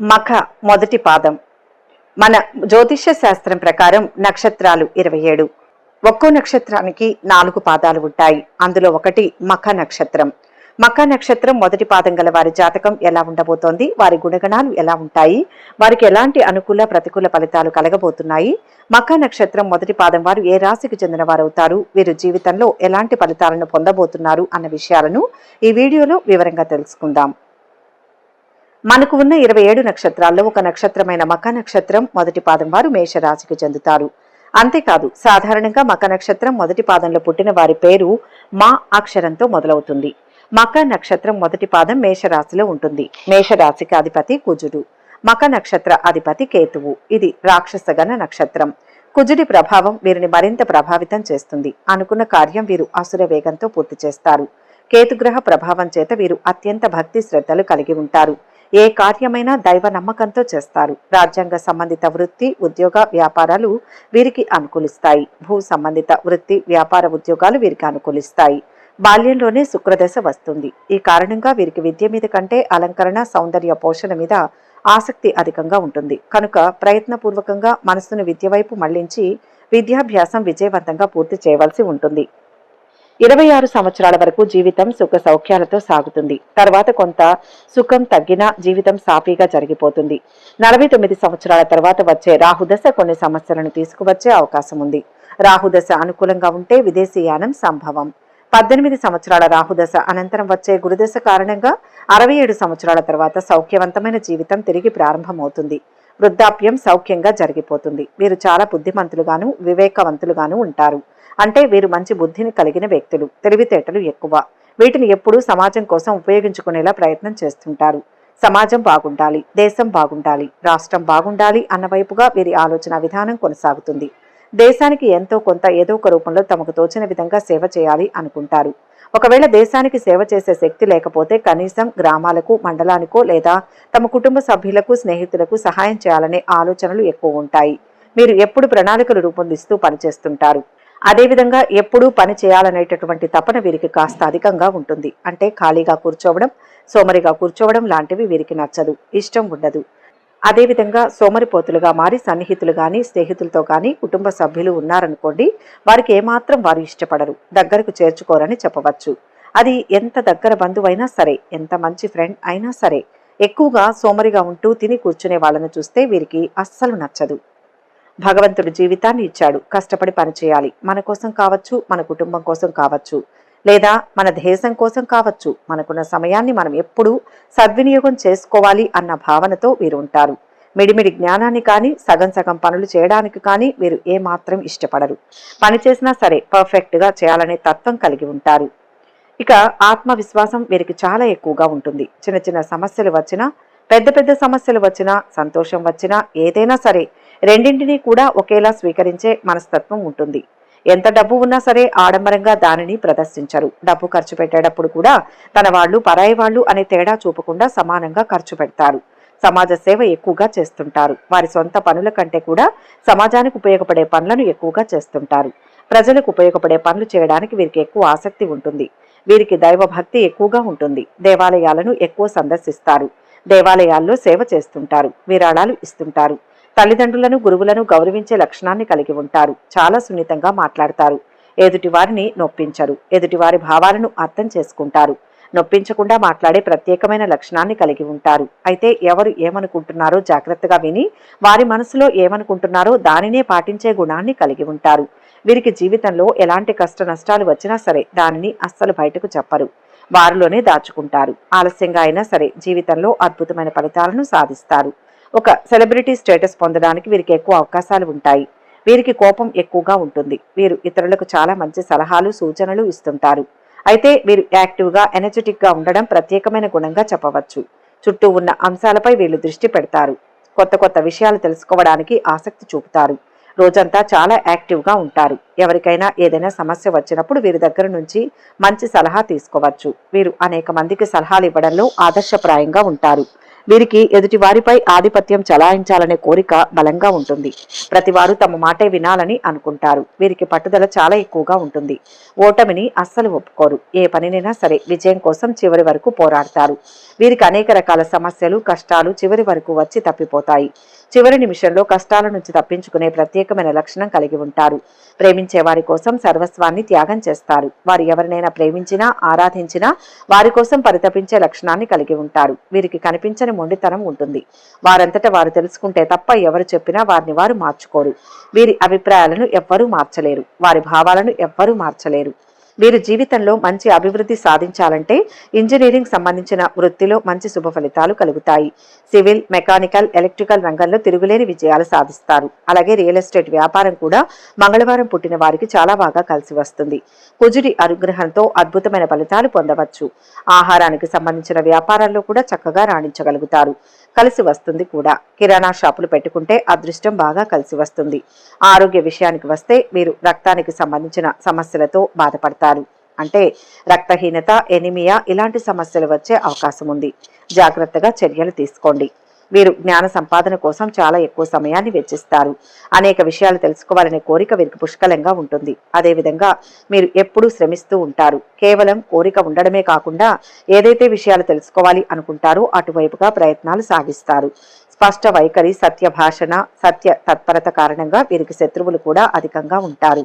మఖ మొదటి పాదం. మన జ్యోతిష్య శాస్త్రం ప్రకారం నక్షత్రాలు ఇరవై ఏడు. ఒక్కో నక్షత్రానికి నాలుగు పాదాలు ఉంటాయి. అందులో ఒకటి మఖ నక్షత్రం. మఖ నక్షత్రం మొదటి పాదం గల వారి జాతకం ఎలా ఉండబోతోంది? వారి గుణగణాలు ఎలా ఉంటాయి? వారికి ఎలాంటి అనుకూల ప్రతికూల ఫలితాలు కలగబోతున్నాయి? మఖ నక్షత్రం మొదటి పాదం వారు ఏ రాశికి చెందిన వారవుతారు? వీరు జీవితంలో ఎలాంటి ఫలితాలను పొందబోతున్నారు? అన్న విషయాలను ఈ వీడియోలో వివరంగా తెలుసుకుందాం. మనకు ఉన్న ఇరవై ఏడు నక్షత్రాల్లో ఒక నక్షత్రమైన మక నక్షత్రం మొదటి పాదం వారు మేషరాశికి చెందుతారు. అంతేకాదు సాధారణంగా మక నక్షత్రం మొదటి పాదంలో పుట్టిన వారి పేరు మా అక్షరంతో మొదలవుతుంది. మక నక్షత్రం మొదటి పాదం మేషరాశిలో ఉంటుంది. మేషరాశికి అధిపతి కుజుడు. మక నక్షత్ర అధిపతి కేతువు. ఇది రాక్షసగణ నక్షత్రం. కుజుడి ప్రభావం వీరిని మరింత ప్రభావితం చేస్తుంది. అనుకున్న కార్యం వీరు అసుర వేగంతో పూర్తి చేస్తారు. కేతుగ్రహ ప్రభావం చేత వీరు అత్యంత భక్తి శ్రద్ధలు కలిగి ఉంటారు. ఏ కార్యమైనా దైవ నమ్మకంతో చేస్తారు. రాజ్యాంగ సంబంధిత వృత్తి ఉద్యోగ వ్యాపారాలు వీరికి అనుకూలిస్తాయి. భూ సంబంధిత వృత్తి వ్యాపార ఉద్యోగాలు వీరికి అనుకూలిస్తాయి. బాల్యంలోనే శుక్రదశ వస్తుంది. ఈ కారణంగా వీరికి విద్య మీద కంటే అలంకరణ సౌందర్య పోషణ మీద ఆసక్తి అధికంగా ఉంటుంది. కనుక ప్రయత్నపూర్వకంగా మనస్సును విద్య వైపు మళ్ళించి విద్యాభ్యాసం విజయవంతంగా పూర్తి చేయవలసి ఉంటుంది. ఇరవై ఆరు సంవత్సరాల వరకు జీవితం సుఖ సౌఖ్యాలతో సాగుతుంది. తర్వాత కొంత సుఖం తగ్గినా జీవితం సాఫీగా జరిగిపోతుంది. నలభై తొమ్మిది సంవత్సరాల తర్వాత వచ్చే రాహుదశ కొన్ని సమస్యలను తీసుకువచ్చే అవకాశం ఉంది. రాహుదశ అనుకూలంగా ఉంటే విదేశీయానం సంభవం. పద్దెనిమిది సంవత్సరాల రాహుదశ అనంతరం వచ్చే గురుదశ కారణంగా అరవై ఏడు సంవత్సరాల తర్వాత సౌఖ్యవంతమైన జీవితం తిరిగి ప్రారంభమవుతుంది. వృద్ధాప్యం సౌఖ్యంగా జరిగిపోతుంది. వీరు చాలా బుద్ధిమంతులుగాను వివేకవంతులుగాను ఉంటారు. అంటే వీరు మంచి బుద్ధిని కలిగిన వ్యక్తులు తెలివితేటలు ఎక్కువ. వీటిని ఎప్పుడూ సమాజం కోసం ఉపయోగించుకునేలా ప్రయత్నం చేస్తుంటారు. సమాజం బాగుండాలి దేశం బాగుండాలి రాష్ట్రం బాగుండాలి అన్న వైపుగా వీరి ఆలోచన విధానం కొనసాగుతుంది. దేశానికి ఎంతో కొంత ఏదో ఒక రూపంలో తమకు తోచిన విధంగా సేవ చేయాలి అనుకుంటారు. ఒకవేళ దేశానికి సేవ చేసే శక్తి లేకపోతే కనీసం గ్రామాలకు మండలానికో లేదా తమ కుటుంబ సభ్యులకు స్నేహితులకు సహాయం చేయాలనే ఆలోచనలు ఎక్కువ ఉంటాయి. మీరు ఎప్పుడు ప్రణాళికలు రూపొందిస్తూ పనిచేస్తుంటారు. అదేవిధంగా ఎప్పుడూ పని చేయాలనేటటువంటి తపన వీరికి కాస్త అధికంగా ఉంటుంది. అంటే ఖాళీగా కూర్చోవడం సోమరిగా కూర్చోవడం లాంటివి వీరికి నచ్చదు ఇష్టం ఉండదు. అదేవిధంగా సోమరిపోతులుగా మారి సన్నిహితులు కానీ స్నేహితులతో కానీ కుటుంబ సభ్యులు ఉన్నారనుకోండి వారికి ఏమాత్రం వారు ఇష్టపడరు దగ్గరకు చేర్చుకోరని చెప్పవచ్చు. అది ఎంత దగ్గర బంధువైనా సరే ఎంత మంచి ఫ్రెండ్ అయినా సరే ఎక్కువగా సోమరిగా ఉంటూ తిని కూర్చునే వాళ్ళను చూస్తే వీరికి అస్సలు నచ్చదు. భగవంతుడు జీవితాన్ని ఇచ్చాడు. కష్టపడి పనిచేయాలి మన కోసం కావచ్చు మన కుటుంబం కోసం కావచ్చు. లేదా మన దేశం కోసం కావచ్చు. మనకున్న సమయాన్ని మనం ఎప్పుడూ సద్వినియోగం చేసుకోవాలి అన్న భావనతో వీరు ఉంటారు. మిడిమిడి జ్ఞానాన్ని కానీ సగం సగం పనులు చేయడానికి కానీ వీరు ఏమాత్రం ఇష్టపడరు. పని చేసినా సరే పర్ఫెక్ట్గా చేయాలనే తత్వం కలిగి ఉంటారు. ఇక ఆత్మవిశ్వాసం వీరికి చాలా ఎక్కువగా ఉంటుంది. చిన్న చిన్న సమస్యలు వచ్చినా పెద్ద పెద్ద సమస్యలు వచ్చినా సంతోషం వచ్చినా ఏదైనా సరే రెండింటినీ కూడా ఒకేలా స్వీకరించే మనస్తత్వం ఉంటుంది. ఎంత డబ్బు ఉన్నా సరే ఆడంబరంగా దానిని ప్రదర్శించరు. డబ్బు ఖర్చు పెట్టేటప్పుడు కూడా తన వాళ్ళు పరాయి వాళ్ళు అనే తేడా చూపకుండా సమానంగా ఖర్చు పెడతారు. సమాజ సేవ ఎక్కువగా చేస్తుంటారు. వారి సొంత పనుల కంటే కూడా సమాజానికి ఉపయోగపడే పనులను ఎక్కువగా చేస్తుంటారు. ప్రజలకు ఉపయోగపడే పనులు చేయడానికి వీరికి ఎక్కువ ఆసక్తి ఉంటుంది. వీరికి దైవ భక్తి ఎక్కువగా ఉంటుంది. దేవాలయాలను ఎక్కువ సందర్శిస్తారు. దేవాలయాల్లో సేవ చేస్తుంటారు. విరాళాలు ఇస్తుంటారు. తల్లిదండ్రులను గురువులను గౌరవించే లక్షణాన్ని కలిగి ఉంటారు. చాలా సున్నితంగా మాట్లాడతారు. ఎదుటి వారిని నొప్పించరు. ఎదుటివారి భావాలను అర్థం చేసుకుంటారు. నొప్పించకుండా మాట్లాడే ప్రత్యేకమైన లక్షణాన్ని కలిగి ఉంటారు. అయితే ఎవరు ఏమనుకుంటున్నారో జాగ్రత్తగా విని వారి మనసులో ఏమనుకుంటున్నారో దానినే పాటించే గుణాన్ని కలిగి ఉంటారు. వీరికి జీవితంలో ఎలాంటి కష్ట నష్టాలు వచ్చినా సరే దానిని అస్సలు బయటకు చెప్పరు. వారిలోనే దాచుకుంటారు. ఆలస్యంగా అయినా సరే జీవితంలో అద్భుతమైన ఫలితాలను సాధిస్తారు. ఒక సెలబ్రిటీ స్టేటస్ పొందడానికి వీరికి ఎక్కువ అవకాశాలు ఉంటాయి. వీరికి కోపం ఎక్కువగా ఉంటుంది. వీరు ఇతరులకు చాలా మంచి సలహాలు సూచనలు ఇస్తుంటారు. అయితే వీరు యాక్టివ్గా ఎనర్జెటిక్గా ఉండడం ప్రత్యేకమైన గుణంగా చెప్పవచ్చు. చుట్టూ ఉన్న అంశాలపై వీళ్ళు దృష్టి పెడతారు. కొత్త కొత్త విషయాలు తెలుసుకోవడానికి ఆసక్తి చూపుతారు. రోజంతా చాలా యాక్టివ్గా ఉంటారు. ఎవరికైనా ఏదైనా సమస్య వచ్చినప్పుడు వీరి దగ్గర నుంచి మంచి సలహా తీసుకోవచ్చు. వీరు అనేక మందికి సలహాలు ఇవ్వడంలో ఆదర్శప్రాయంగా ఉంటారు. వీరికి ఎదుటి వారిపై ఆధిపత్యం చలాయించాలనే కోరిక బలంగా ఉంటుంది. ప్రతి వారు తమ మాటే వినాలని అనుకుంటారు. వీరికి పట్టుదల చాలా ఎక్కువగా ఉంటుంది. ఓటమిని అస్సలు ఒప్పుకోరు. ఏ పనినైనా సరే విజయం కోసం చివరి వరకు పోరాడతారు. వీరికి అనేక రకాల సమస్యలు కష్టాలు చివరి వరకు వచ్చి తప్పిపోతాయి. చివరి నిమిషంలో కష్టాల నుంచి తప్పించుకునే ప్రత్యేకమైన లక్షణం కలిగి ఉంటారు. ప్రేమించే వారి కోసం సర్వస్వాన్ని త్యాగం చేస్తారు. వారు ఎవరినైనా ప్రేమించినా ఆరాధించినా వారి కోసం పరితపించే లక్షణాన్ని కలిగి ఉంటారు. వీరికి కనిపించని మొండితనం ఉంటుంది. వారంతట వారు తెలుసుకుంటే తప్ప ఎవరు చెప్పినా వారిని వారు మార్చుకోరు. వీరి అభిప్రాయాలను ఎవ్వరూ మార్చలేరు. వారి భావాలను ఎవ్వరూ మార్చలేరు. వీరు జీవితంలో మంచి అభివృద్ధి సాధించాలంటే ఇంజనీరింగ్ సంబంధించిన వృత్తిలో మంచి శుభ ఫలితాలు కలుగుతాయి. సివిల్ మెకానికల్ ఎలక్ట్రికల్ రంగంలో తిరుగులేని విజయాలు సాధిస్తారు. అలాగే రియల్ ఎస్టేట్ వ్యాపారం కూడా మంగళవారం పుట్టిన వారికి చాలా బాగా కలిసి వస్తుంది. కుజుడి అనుగ్రహంతో అద్భుతమైన ఫలితాలు పొందవచ్చు. ఆహారానికి సంబంధించిన వ్యాపారాల్లో కూడా చక్కగా రాణించగలుగుతారు. కలిసి వస్తుంది కూడా. కిరాణా షాపులు పెట్టుకుంటే అదృష్టం బాగా కలిసి వస్తుంది. ఆరోగ్య విషయానికి వస్తే మీరు రక్తానికి సంబంధించిన సమస్యలతో బాధపడతారు. అంటే రక్తహీనత ఎనిమియా ఇలాంటి సమస్యలు వచ్చే అవకాశం ఉంది. జాగ్రత్తగా చర్యలు తీసుకోండి. వీరు జ్ఞాన సంపాదన కోసం చాలా ఎక్కువ సమయాన్ని వెచ్చిస్తారు. అనేక విషయాలు తెలుసుకోవాలనే కోరిక వీరికి పుష్కలంగా ఉంటుంది. అదేవిధంగా మీరు ఎప్పుడూ శ్రమిస్తూ ఉంటారు. కేవలం కోరిక ఉండడమే కాకుండా ఏదైతే విషయాలు తెలుసుకోవాలి అనుకుంటారో అటువైపుగా ప్రయత్నాలు సాగిస్తారు. స్పష్ట వైఖరి సత్య భాషణ సత్య తత్పరత కారణంగా వీరికి శత్రువులు కూడా అధికంగా ఉంటారు.